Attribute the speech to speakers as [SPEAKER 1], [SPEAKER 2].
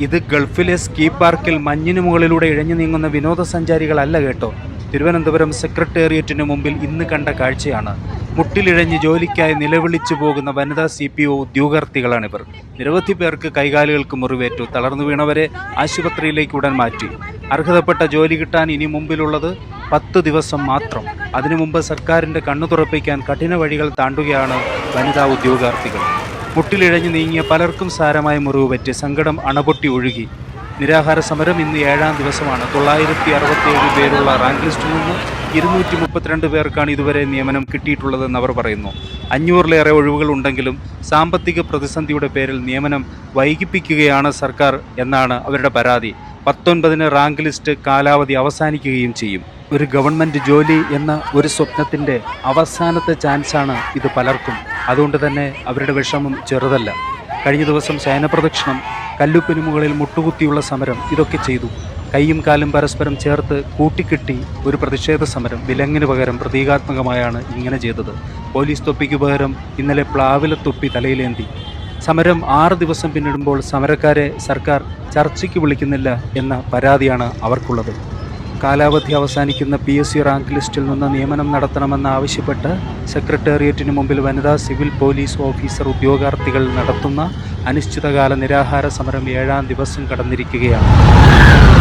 [SPEAKER 1] ഇത് ഗൾഫിലെ സ്കീ പാർക്കിൽ മഞ്ഞിനു മുകളിലൂടെ ഇഴഞ്ഞു നീങ്ങുന്ന വിനോദസഞ്ചാരികളല്ല കേട്ടോ. തിരുവനന്തപുരം സെക്രട്ടേറിയറ്റിന് മുമ്പിൽ ഇന്ന് കണ്ട കാഴ്ചയാണ്. മുട്ടിലിഴഞ്ഞ് ജോലിക്കായി നിലവിളിച്ചു പോകുന്ന വനിതാ സി പി ഒ ഉദ്യോഗാർത്ഥികളാണിവർ. നിരവധി പേർക്ക് കൈകാലുകൾക്ക് മുറിവേറ്റു. തളർന്നു വീണവരെ ആശുപത്രിയിലേക്ക് ഉടൻ മാറ്റി. അർഹതപ്പെട്ട ജോലി കിട്ടാൻ ഇനി മുമ്പിലുള്ളത് പത്ത് ദിവസം മാത്രം. അതിനു മുമ്പ് സർക്കാരിന്റെ കണ്ണു തുറപ്പിക്കാൻ കഠിന വഴികൾ താണ്ടുകയാണ് വനിതാ ഉദ്യോഗാർത്ഥികൾ. മുട്ടിലിഴഞ്ഞു നീങ്ങിയ പലർക്കും സാരമായ മുറിവ് പറ്റി സങ്കടം അണപൊട്ടി ഒഴുകി. നിരാഹാര സമരം ഇന്ന് ഏഴാം ദിവസമാണ്. തൊള്ളായിരത്തി അറുപത്തിയേഴ് പേരുള്ള റാങ്ക് ലിസ്റ്റിൽ നിന്ന് ഇരുന്നൂറ്റി മുപ്പത്തിരണ്ട് പേർക്കാണ് ഇതുവരെ നിയമനം കിട്ടിയിട്ടുള്ളതെന്ന് അവർ പറയുന്നു. അഞ്ഞൂറിലേറെ ഒഴിവുകൾ ഉണ്ടെങ്കിലും സാമ്പത്തിക പ്രതിസന്ധിയുടെ പേരിൽ നിയമനം വൈകിപ്പിക്കുകയാണ് സർക്കാർ എന്നാണ് അവരുടെ പരാതി. പത്തൊൻപതിന് റാങ്ക് ലിസ്റ്റ് കാലാവധി അവസാനിക്കുകയും ചെയ്യും. ഒരു ഗവൺമെന്റ് ജോലി എന്ന ഒരു സ്വപ്നത്തിന്റെ അവസാനത്തെ ചാൻസാണ് ഇത് പലർക്കും. അതുകൊണ്ട് തന്നെ അവരുടെ വിഷമം ചെറുതല്ല. കഴിഞ്ഞ ദിവസം ശയനപ്രദക്ഷിണം കല്ലുപ്പിന് മുകളിൽ മുട്ടുകുത്തിയുള്ള സമരം ഇതൊക്കെ ചെയ്തു. കൈയും കാലും പരസ്പരം ചേർത്ത് കൂട്ടിക്കെട്ടി ഒരു പ്രതിഷേധ സമരം വിലങ്ങിന് പകരം പ്രതീകാത്മകമായാണ് ഇങ്ങനെ ചെയ്തത്. പോലീസ് തൊപ്പിക്ക് പകരം ഇന്നലെ പ്ലാവില തൊപ്പി തലയിലേന്തി. സമരം ആറ് ദിവസം പിന്നിടുമ്പോൾ സമരക്കാരെ സർക്കാർ ചർച്ചയ്ക്ക് വിളിക്കുന്നില്ല എന്ന പരാതിയാണ് അവർക്കുള്ളത്. കാലാവധി അവസാനിക്കുന്ന പി എസ് സി റാങ്ക് ലിസ്റ്റിൽ നിന്ന് നിയമനം നടത്തണമെന്നാവശ്യപ്പെട്ട് സെക്രട്ടേറിയറ്റിന് മുമ്പിൽ വനിതാ സിവിൽ പോലീസ് ഓഫീസർ ഉദ്യോഗാർത്ഥികൾ നടത്തുന്ന അനിശ്ചിതകാല നിരാഹാര സമരം ഏഴാം ദിവസം കടന്നിരിക്കുകയാണ്.